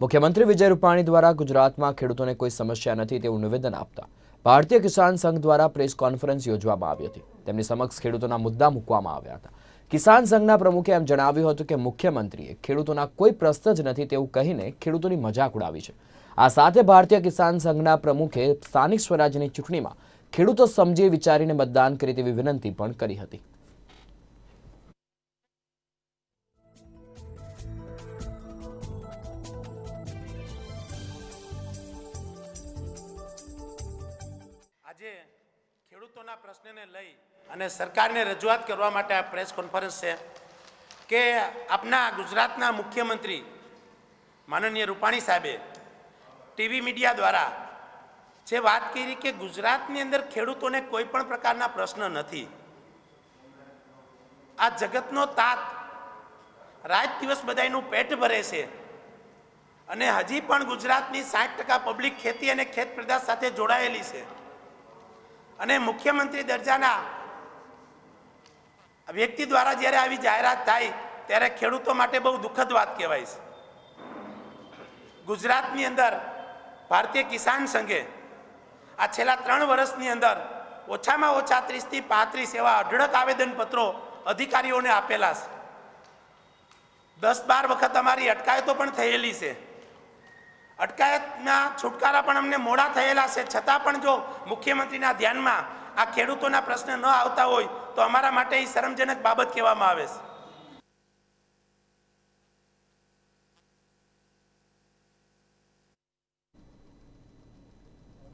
મુખ્યમંત્રી વિજય રૂપાણી દ્વારા ગુજરાતમાં ખેડૂતોને કોઈ સમસ્યા નથી તેવું નિવેદન આપતા ભારતીય કિસાન સંઘ દ્વારા પ્રેસ કોન્ફરન્સ યોજવામાં આવી હતી. તેમની સમક્ષ ખેડૂતોના મુદ્દા મૂકવામાં આવ્યા હતા. કિસાન સંઘના પ્રમુખે એમ જણાવ્યું હતું કે મુખ્યમંત્રીએ ખેડૂતોના કોઈ પ્રશ્ન જ નથી તેવું કહીને ખેડૂતોની મજાક ઉડાવી છે. આ સાથે ભારતીય કિસાન સંઘના પ્રમુખે સ્થાનિક સ્વરાજ્યની ચૂંટણીમાં ખેડૂતો સમજી વિચારીને મતદાન કરે તેવી વિનંતી પણ કરી હતી. આજે ખેડૂતોના પ્રશ્નને લઈ અને સરકારને રજૂઆત કરવા માટે આ પ્રેસ કોન્ફરન્સ છે કે આપના ગુજરાતના મુખ્યમંત્રી માનનીય રૂપાણી સાહેબે ટીવી મીડિયા દ્વારા જે વાત કરી કે ગુજરાતની અંદર ખેડૂતોને કોઈ પણ પ્રકારના પ્રશ્ન નથી, આ જગતનો તાત રાત દિવસ બધાયનું પેટ ભરે છે અને હજી પણ ગુજરાતની સાઠ ટકા પબ્લિક ખેતી અને ખેત પેદાશ સાથે જોડાયેલી છે. અને મુખ્યમંત્રી દરજાના વ્યક્તિ દ્વારા જ્યારે આવી જાહેરાત થાય, ત્યારે ખેડૂતો માટે બહુ દુઃખદ વાત કહેવાય છે. ગુજરાતની અંદર, ભારતીય કિસાન સંઘે આ છેલ્લા ત્રણ વર્ષની અંદર ઓછામાં ઓછા ત્રીસથી પાંત્રીસ એવા અઢળક આવેદનપત્રો અધિકારીઓને આપેલા છે. દસ બાર વખત અમારી અટકાયતો પણ થયેલી છે. અટકાયતના છુટકારા પણ અમને મોડા થયેલા છે. છતાં પણ જો મુખ્યમંત્રીના ધ્યાનમાં આ ખેડૂતોના પ્રશ્ન ન આવતા હોય તો અમારા માટે એ શરમજનક બાબત કહેવામાં આવે છે.